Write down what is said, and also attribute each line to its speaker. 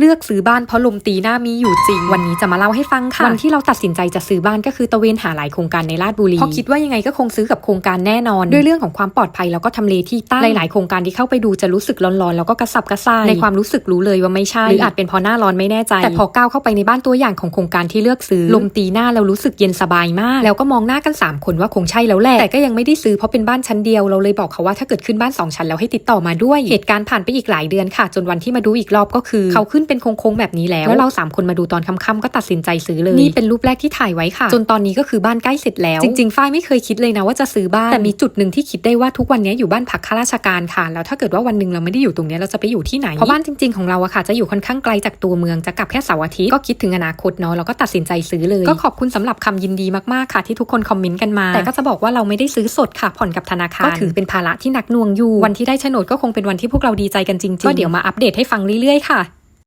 Speaker 1: เลือกซื้อบ้านเพราะลมตีหน้ามีอยู่จริง วันนี้จะมาเล่าให้ฟังค่ะ วันที่เราตัดสินใจจะซื้อบ้านก็คือตะเวนหาหลายโครงการในลาดบุรีเพราะคิดว่ายังไงก็คงซื้อกับโครงการแน่นอน ด้วยเรื่องของความปลอดภัยแล้วก็ทำเลที่ตั้งหลายๆโครงการที่เข้าไปดูจะรู้สึกร้อนๆแล้วก็กระสับกระส่ายในความรู้สึกรู้เลยว่าไม่ใช่หรืออาจเป็นเพราะหน้าร้อนไม่แน่ใจ แต่พอก้าวเข้าไปในบ้านตัวอย่างของโครงการที่เลือกซื้อลมตีหน้าเรารู้สึกเย็นสบายมาก แล้วก็มองหน้ากันสามคนว่าคงใช่แล้วแหละแต่ก็ยังไม่ได้ซื้อเพราะเป็นบ้านชั้นเดียวเราเลยบอกเขาว่าถ้าเกิดขึ้นบ้านสองชั้นแล้วให้ติดต่อมาด้วยเหตุการณ์ผ่านไปอีกหลายเดือนค่ะ จนวันที่มาดูอีกรอบก็คือเขาขึ้นเป็นโค้งๆแบบนี้แล้ว แล้วเราสามคนมาดูตอนค่ำๆก็ตัดสินใจซื้อเลยนี่เป็นรูปแรกที่ถ่ายไว้ค่ะ จนตอนนี้ก็คือบ้านใกล้เสร็จแล้ว จริงๆฝ้ายไม่เคยคิดเลยนะว่าจะซื้อบ้านแต่มีจุดหนึ่งที่คิดได้ว่าทุกวันนี้อยู่บ้านพักข้าราชการค่ะ แล้วถ้าเกิดว่าวันหนึ่งเราไม่ได้อยู่ตรงเนี้ยเราจะไปอยู่ที่ไหนเพราะบ้านจริง ๆของเราอะค่ะจะอยู่ค่อนข้างไกลจากตัวเมืองจะกลับแค่เสาร์อาทิตย์ก็คิดถึงอนาคตเนาะเราก็ตัดสินใจซื้อเลย ก็ขอบคุณสำหรับคำยินดีมากๆค่ะที่ทุกคนคอมเมนต์กันมา แต่ก็จะบอกว่าเราไม่ได้ซื้อสดค่ะผ่อนกับธนาคารก็ถือเป็นภาระที่หนักหน่วงอยู่วันที่ได้โฉนดก็คงเป็นวันที่พวกเราดีใจกันจริงๆก็เดี๋ยวมาอัปเดตให้ฟังเรื่อยๆค่ะ